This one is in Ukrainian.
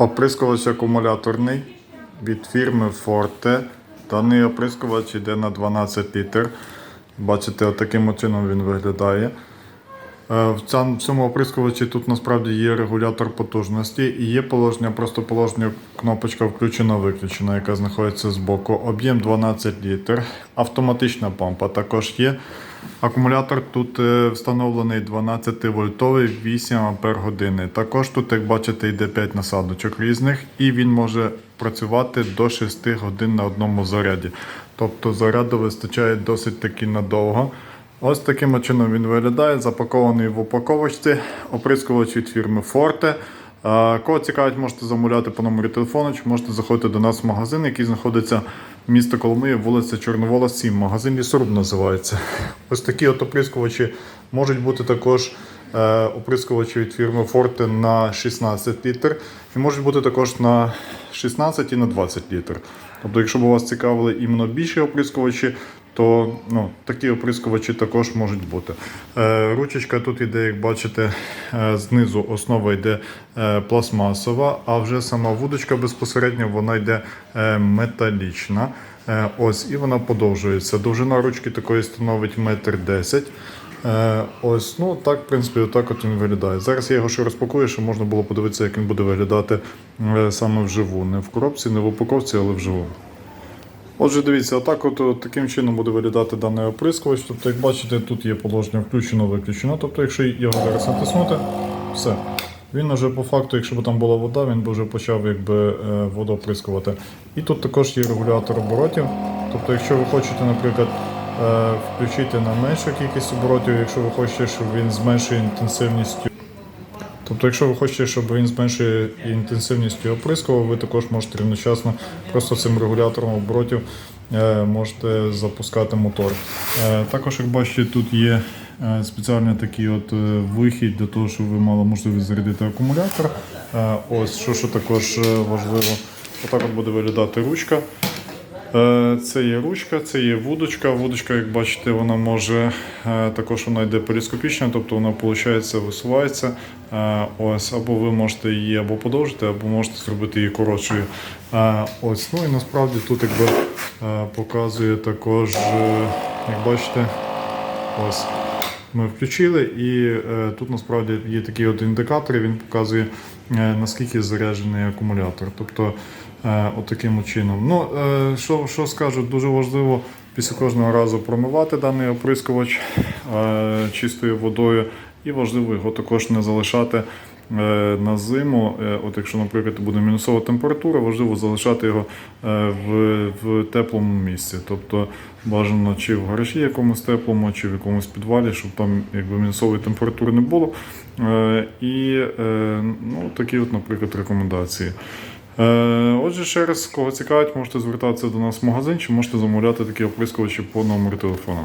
Оприскувач акумуляторний від фірми Forte. Даний оприскувач йде на 12 літр. Бачите, отаким чином він виглядає. Е, в цьому оприскувачі тут насправді є регулятор потужності і є положення, просто положення кнопочка включена-виключена, яка знаходиться збоку. Об'єм 12 літр. Автоматична помпа також є. Акумулятор тут е, встановлений 12 вольтовий 8 ампер години. Також тут, як бачите, йде 5 насадочок різних, і він може працювати до 6 годин на одному заряді. Тобто заряду вистачає досить таки надовго. Ось таким чином він виглядає, запакований в упаковочці, оприскувач від фірми Forte. Е, Кого цікавить, можете замовляти по номері телефону, чи можете заходити до нас в магазин, який знаходиться місто Коломиї, вулиця Чорновола, 7. Магазин Лісоруб називається. Ось такі от оприскувачі можуть бути також е, оприскувачі від фірми Forte на 16 літр. І можуть бути також на 16 і на 20 літр. Тобто, якщо б вас цікавили іменно більші оприскувачі, то ну, такі оприскувачі також можуть бути. Е, ручечка тут іде, як бачите, е, знизу основа йде е, пластмасова, а вже сама вудочка безпосередньо вона йде е, металічна. Ось, і вона подовжується. Довжина ручки такої становить метр десять. Ось, ну так, в принципі, отак от він виглядає. Зараз я його ще розпакую, щоб можна було подивитися, як він буде виглядати саме вживу. Не в коробці, не в упаковці, але вживу. Отже, дивіться, отак от, таким чином буде виглядати даний оприскувач. Тобто, як бачите, тут є положення включено-виключено. Тобто, якщо його зараз натиснути, все. Він вже по факту, якщо б там була вода, він би вже почав якби, е, воду оприскувати. І тут також є регулятор оборотів. Тобто, якщо ви хочете, наприклад, е, включити на меншу кількість оборотів, якщо ви хочете, щоб він зменшує інтенсивністю Тобто, якщо ви хочете, щоб він зменшує інтенсивність оприскував, ви також можете рівночасно просто цим регулятором оборотів е, можете запускати мотор. Е, Також, як бачите, тут є е, спеціальний такий от вихід для того, щоб ви мали можливість зарядити акумулятор. Ось що, що також важливо. Отак от буде виглядати ручка. Е, Це є ручка, це є вудочка. Вудочка, як бачите, вона може е, також вона йде перископічна, тобто вона виходить, висувається. Е, Ось, або ви можете її або подовжити, або можете зробити її коротшою. Ось, ну і насправді тут якби показує також, як бачите, ось. Ми включили, і е, тут насправді є такий от індикатор, він показує е, наскільки заряджений акумулятор. Тобто, е, от таким чином. Ну, що, що скажу, дуже важливо після кожного разу промивати даний оприскувач чистою водою, і важливо його також не залишати. Е, На зиму, Е, от якщо, наприклад, буде мінусова температура, важливо залишати його е, в, в теплому місці. Тобто бажано чи в гаражі якомусь теплому, чи в якомусь підвалі, щоб там якби мінусової температури не було. І ну, такі, от, наприклад, рекомендації. Отже, ще раз, кого цікавить, можете звертатися до нас в магазин, чи можете замовляти такі оприскувачі по номеру телефону.